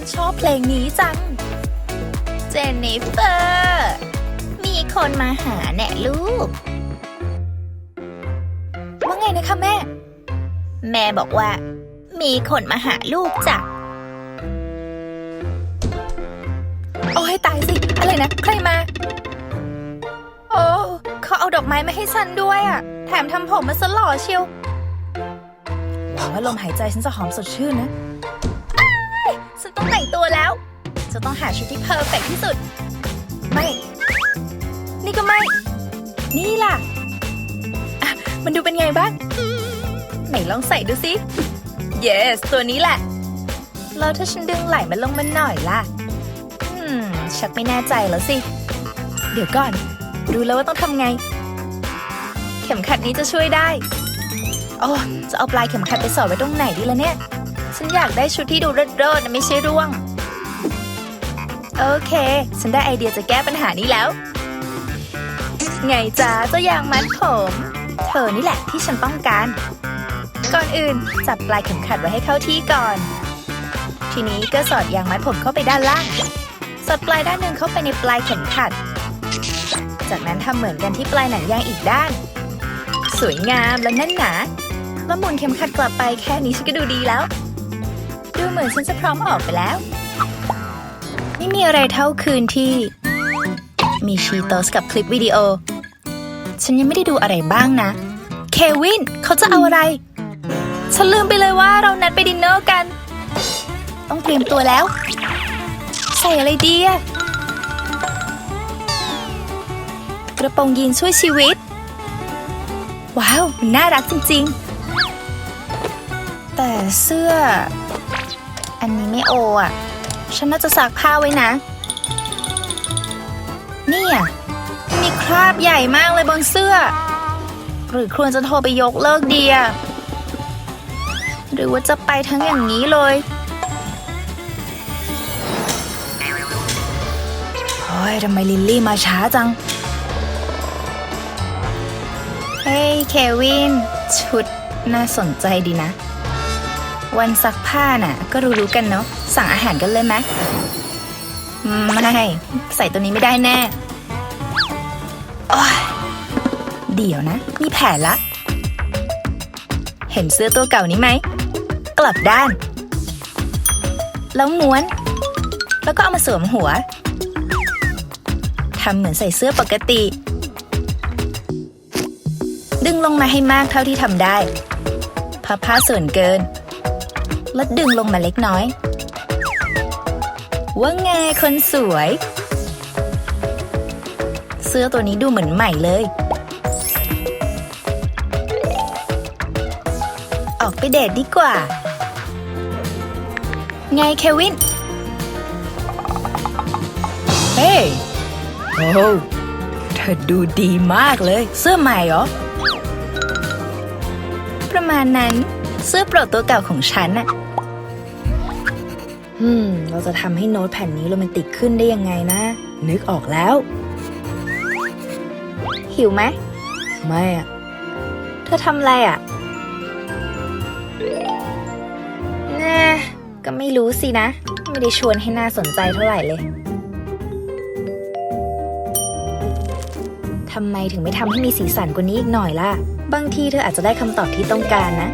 ฉันชอบเพลงนี้จัง เจนนิเฟอร์ มีคนมาหาแน่ลูก ว่าไงนะคะแม่ แม่บอกว่า มีคนมาหาลูกจ้ะโอ้ยตายสิ อะไรนะ ใครมา โอ้เขาเอาดอกไม้มาให้ฉันด้วยอะแถมทำผมมาสหล่อเชียวหวังว่าลมหายใจฉันจะหอมสดชื่นนะ จะต้องหาชุดที่เพอร์เฟกที่สุด ไม่ นี่ก็ไม่ นี่ล่ะอะมันดูเป็นไงบ้าง ไหนลองใส่ดูสิ yes ตัวนี้แหละ แล้วถ้าฉันดึงไหล่มันลงมาหน่อยล่ะ อืม ชักไม่แน่ใจแล้วสิ เดี๋ยวก่อน รู้แล้วว่าต้องทำไง เข็มขัดนี้จะช่วยได้โอ้จะเอาปลายเข็มขัดไปสอดไว้ตรงไหนดีล่ะเนี่ย ฉันอยากได้ชุดที่ดูเริดๆนะไม่ใช่ร่วง โอเค ฉันได้ไอเดียจะแก้ปัญหานี้แล้ว ไงจ้าเจ้ายางมัดผม เธอนี่แหละที่ฉันต้องการ ก่อนอื่นจับปลายเข็มขัดไว้ให้เข้าที่ก่อน ทีนี้ก็สอดยางมัดผมเข้าไปด้านล่าง สอดปลายด้านหนึ่งเข้าไปในปลายเข็มขัด จากนั้นทำเหมือนกันที่ปลายหนังยางอีกด้าน สวยงามและแน่นหนาแล้วหมุนเข็มขัดกลับไปแค่นี้ฉันก็ดูดีแล้ว ดูเหมือนฉันจะพร้อมออกไปแล้ว ไม่มีอะไรเท่าคืนที่ มีชีโตสกับคลิปวิดีโอ ฉันยังไม่ได้ดูอะไรบ้างนะ เควินเขาจะเอาอะไร ฉันลืมไปเลยว่าเรานัดไปดินเนอร์กัน ต้องเตรียมตัวแล้ว ใส่อะไรดีอะกระโปรงยีนช่วยชีวิต ว้าวมันน่ารักจริง ๆ แต่เสื้อ อันนี้ไม่โออะ ฉันน่าจะซักผ้าไว้นะ เนี่ยมีคราบใหญ่มากเลยบนเสื้อ หรือควรจะโทรไปยกเลิกดีอะหรือว่าจะไปทั้งอย่างนี้เลยเฮ้ยทำไมลิลลี่มาช้าจัง เฮ้ย เควิน ชุดน่าสนใจดีนะ วันซักผ้าน่ะ ก็รู้ๆกันเนาะสั่งอาหารกันเลยไหมไม่ใส่ตัวนี้ไม่ได้แน่โอ๊ยเดี๋ยวนะ มีแผนละ เห็นเสื้อตัวเก่านี้ไหม กลับด้าน แล้วม้วน แล้วก็เอามาสวมหัวทำเหมือนใส่เสื้อปกติ ดึงลงมาให้มากเท่าที่ทำได้พับผ้าส่วนเกิน แล้วดึงลงมาเล็กน้อย ว่าไงคนสวย เสื้อตัวนี้ดูเหมือนใหม่เลย ออกไปเดทดีกว่า ไงเควิน เฮ้ยโอ้เธอดูดีมากเลย เสื้อใหม่เหรอ ประมาณนั้น เสื้อโปรดตัวเก่าของฉันน่ะอืม เราจะทำให้โน้ตแผ่นนี้โรแมนติกขึ้นได้ยังไงนะ นึกออกแล้ว หิวไหม ไม่อะเธอทำอะไรอะแน่ก็ไม่รู้สินะ ไม่ได้ชวนให้น่าสนใจเท่าไหร่เลยทำไมถึงไม่ทำให้มีสีสันกว่านี้อีกหน่อยล่ะ บางทีเธออาจจะได้คำตอบที่ต้องการนะ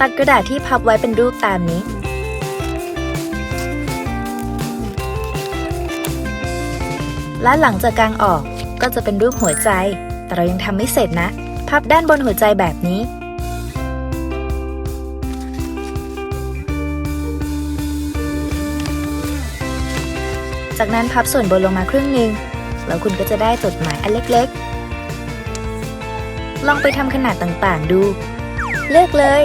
ตัดกระดาษที่พับไว้เป็นรูปตามนี้ และหลังจากกางออกก็จะเป็นรูปหัวใจ แต่เรายังทำไม่เสร็จนะ พับด้านบนหัวใจแบบนี้ จากนั้นพับส่วนบนลงมาครึ่งหนึ่งแล้วคุณก็จะได้จดหมายอันเล็กๆ ลองไปทำขนาดต่างๆดู เลือกเลย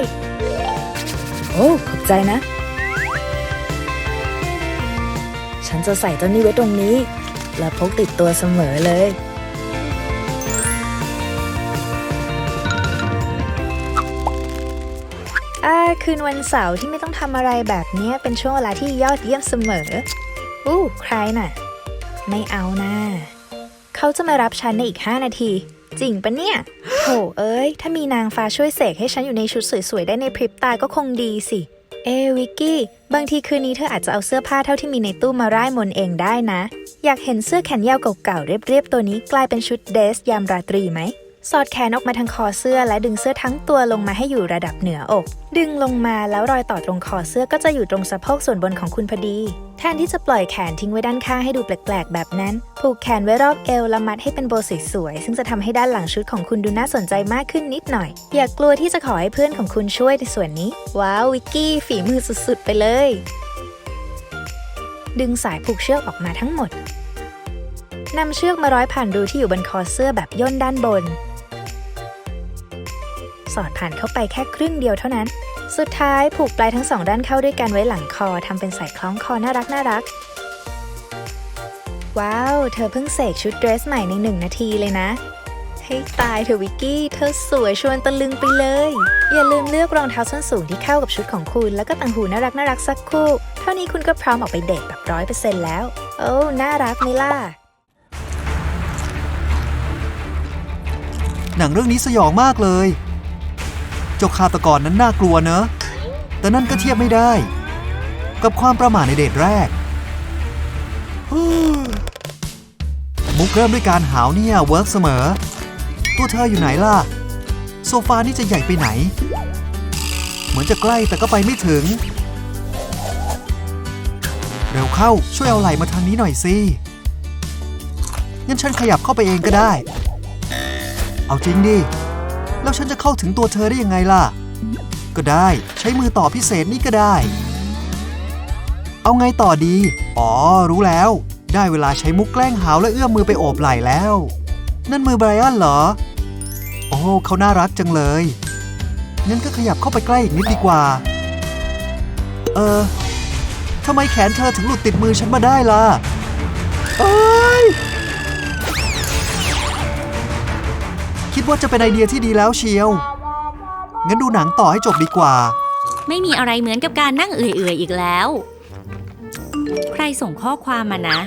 โอ้ขอบใจนะ ฉันจะใส่ต้นนี้ไว้ตรงนี้ และพกติดตัวเสมอเลย อ่า คืนวันเสาร์ที่ไม่ต้องทำอะไรแบบนี้เป็นช่วงเวลาที่ยอดเยี่ยมเสมอ อู้ ใครน่ะ ไม่เอานะเขาจะมารับฉันในอีก 5 นาที จริงปะเนี่ย เอ้ย ถ้ามีนางฟ้าช่วยเสกให้ฉันอยู่ในชุดสวยๆ ได้ในพริบตาก็คงดีสิ เอวิกกี้ บางทีคืนนี้เธออาจจะเอาเสื้อผ้าเท่าที่มีในตู้มาร่ายมนเองได้นะ อยากเห็นเสื้อแขนยาวเก่าๆ เรียบๆ ตัวนี้กลายเป็นชุดเดรสยามราตรีไหม สอดแขนออกมาทางคอเสื้อและดึงเสื้อทั้งตัวลงมาให้อยู่ระดับเหนืออก ดึงลงมาแล้วรอยต่อตรงคอเสื้อก็จะอยู่ตรงสะโพกส่วนบนของคุณพอดี แทนที่จะปล่อยแขนทิ้งไว้ด้านข้างให้ดูแปลกๆ แบบนั้น ผูกแขนไว้รอบเอวและมัดให้เป็นโบว์สวยๆซึ่งจะทำให้ด้านหลังชุดของคุณดูน่าสนใจมากขึ้นนิดหน่อย อย่ากกลัวที่จะขอให้เพื่อนของคุณช่วยในส่วนนี้ ว้าววิกกี้ฝีมือสุดๆ ไปเลย ดึงสายผูกเชือกออกมาทั้งหมดนำเชือกมาร้อยผ่านรูที่อยู่บนคอเสื้อแบบย่นด้านบน สอดผ่านเข้าไปแค่ครึ่งเดียวเท่านั้น สุดท้ายผูกปลายทั้งสองด้านเข้าด้วยกันไว้หลังคอทำเป็นสายคล้องคอน่ารักน่ารัก ว้าว เธอเพิ่งเสกชุดเดรสใหม่ในหนึ่งนาทีเลยนะ ให้ตายเธอะวิกกี้ เธอสวยชวนตะลึงไปเลย อย่าลืมเลือกรองเท้าส้นสูงที่เข้ากับชุดของคุณ แล้วก็ต่างหูน่ารักน่ารักสักคู่ เท่านี้คุณก็พร้อมออกไปเดทแบบร้อยเปอร์เซ็นต์แล้ว โอ้น่ารักไหมล่ะหนังเรื่องนี้สยองมากเลย เจ้าฆาตกรนั้นน่ากลัวเนอะ แต่นั่นก็เทียบไม่ได้ กับความประมาทในเดทแรก มุกเริ่มด้วยการหาวเนี่ยเวิร์กเสมอ ตัวเธออยู่ไหนล่ะ โซฟานี่จะใหญ่ไปไหน เหมือนจะใกล้แต่ก็ไปไม่ถึง เร็วเข้าช่วยเอาไหล่มาทางนี้หน่อยสิงั้นฉันขยับเข้าไปเองก็ได้ เอาจริงดิ แล้วฉันจะเข้าถึงตัวเธอได้ยังไงล่ะ ก็ได้ใช้มือต่อพิเศษนี่ก็ได้ เอาไงต่อดี อ๋อ รู้แล้ว ได้เวลาใช้มุกแกล้งหาวและเอื้อมมือไปโอบไหล่แล้ว นั่นมือไบรอันเหรอ โอ้เขาน่ารักจังเลยงั้นก็ขยับเข้าไปใกล้อีกนิดดีกว่า เออทำไมแขนเธอถึงหลุดติดมือฉันมาได้ล่ะ เอ้ย คิดว่าจะเป็นไอเดียที่ดีแล้วเชียว งั้นดูหนังต่อให้จบดีกว่า ไม่มีอะไรเหมือนกับการนั่งเอื่อยๆอีกแล้ว ใครส่งข้อความมานะ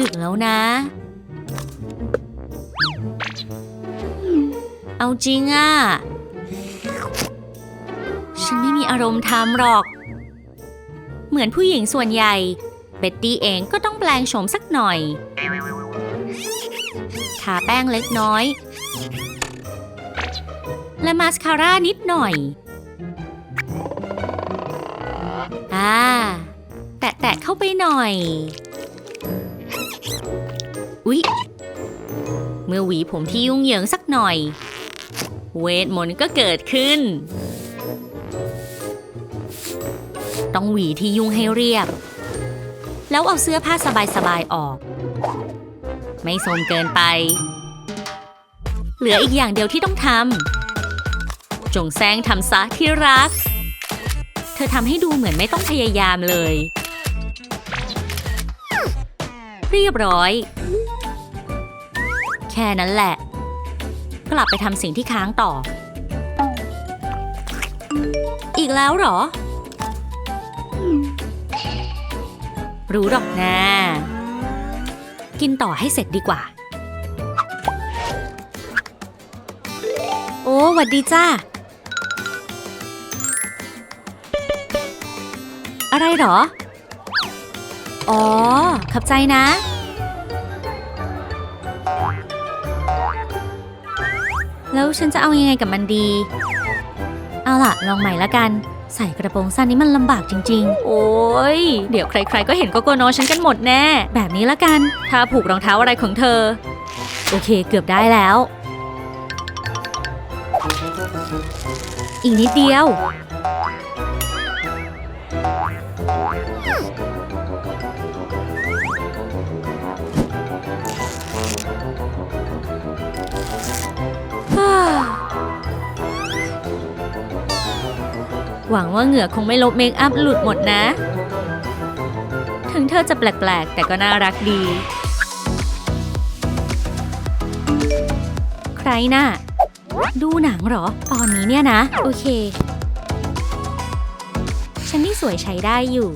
ดึกแล้วนะ เอาจริงอะ่ะ ฉันไม่มีอารมณ์ทำหรอก เหมือนผู้หญิงส่วนใหญ่ เบ็ตตี้เองก็ต้องแปลงโฉมสักหน่อย ทาแป้งเล็กน้อย และมาสคาร่านิดหน่อย อ่า แตะๆเข้าไปหน่อย อุ๊ย เมื่อหวีผมที่ยุ่งเหยิงสักหน่อย เวทมนต์ก็เกิดขึ้น ต้องหวีที่ยุ่งให้เรียบ แล้วเอาเสื้อผ้าสบายๆออก ไม่โซนเกินไป เหลืออีกอย่างเดียวที่ต้องทำ จงแซงทำซะที่รัก เธอทำให้ดูเหมือนไม่ต้องพยายามเลย เรียบร้อย แค่นั้นแหละ กลับไปทำสิ่งที่ค้างต่อ อีกแล้วหรอ รู้หรอกนะ กินต่อให้เสร็จดีกว่าโอ้หวัดดีจ้า อะไรเหรอ อ๋อ ขับใจนะ แล้วฉันจะเอายังไงกับมันดี เอาล่ะ ลองใหม่ละกัน ใส่กระโปรงสั้นนี้มันลำบากจริง ๆ โอ้ย เดี๋ยวใคร ๆ ก็เห็นโกโกโนฉันกันหมดแน่ แบบนี้ละกัน ถ้าผูกรองเท้าอะไรของเธอ โอเค เกือบได้แล้ว อีกนิดเดียว หวังว่าเหงื่อคงไม่ลบเมคอัพหลุดหมดนะ ถึงเธอจะแปลกๆ แต่ก็น่ารักดี ใครน่ะ ดูหนังเหรอ ตอนนี้เนี่ยนะ โอเค ฉันนี่สวยใช้ได้อยู่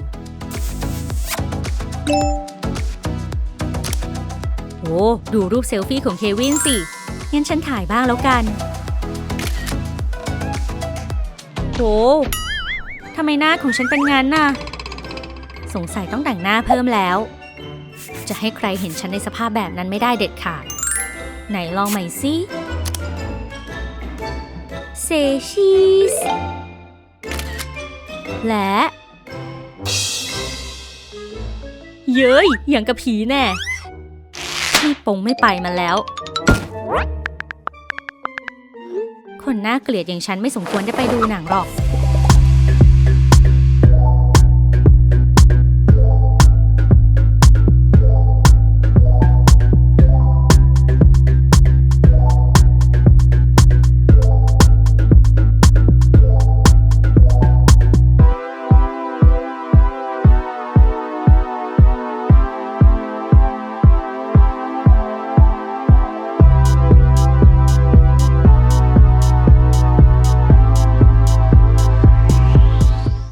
โอ้ดูรูปเซลฟี่ของเควินสิงั้นฉันถ่ายบ้างแล้วกันโหทำไมหน้าของฉันเป็นงั้นน่ะ สงสัยต้องแต่งหน้าเพิ่มแล้ว จะให้ใครเห็นฉันในสภาพแบบนั้นไม่ได้เด็ดขาด ไหนลองใหม่สิเซชีสและ เย้ยอย่างกับผีแน่พี่ปงไม่ไปมาแล้ว คนน่าเกลียดอย่างฉันไม่สมควรได้ไปดูหนังหรอก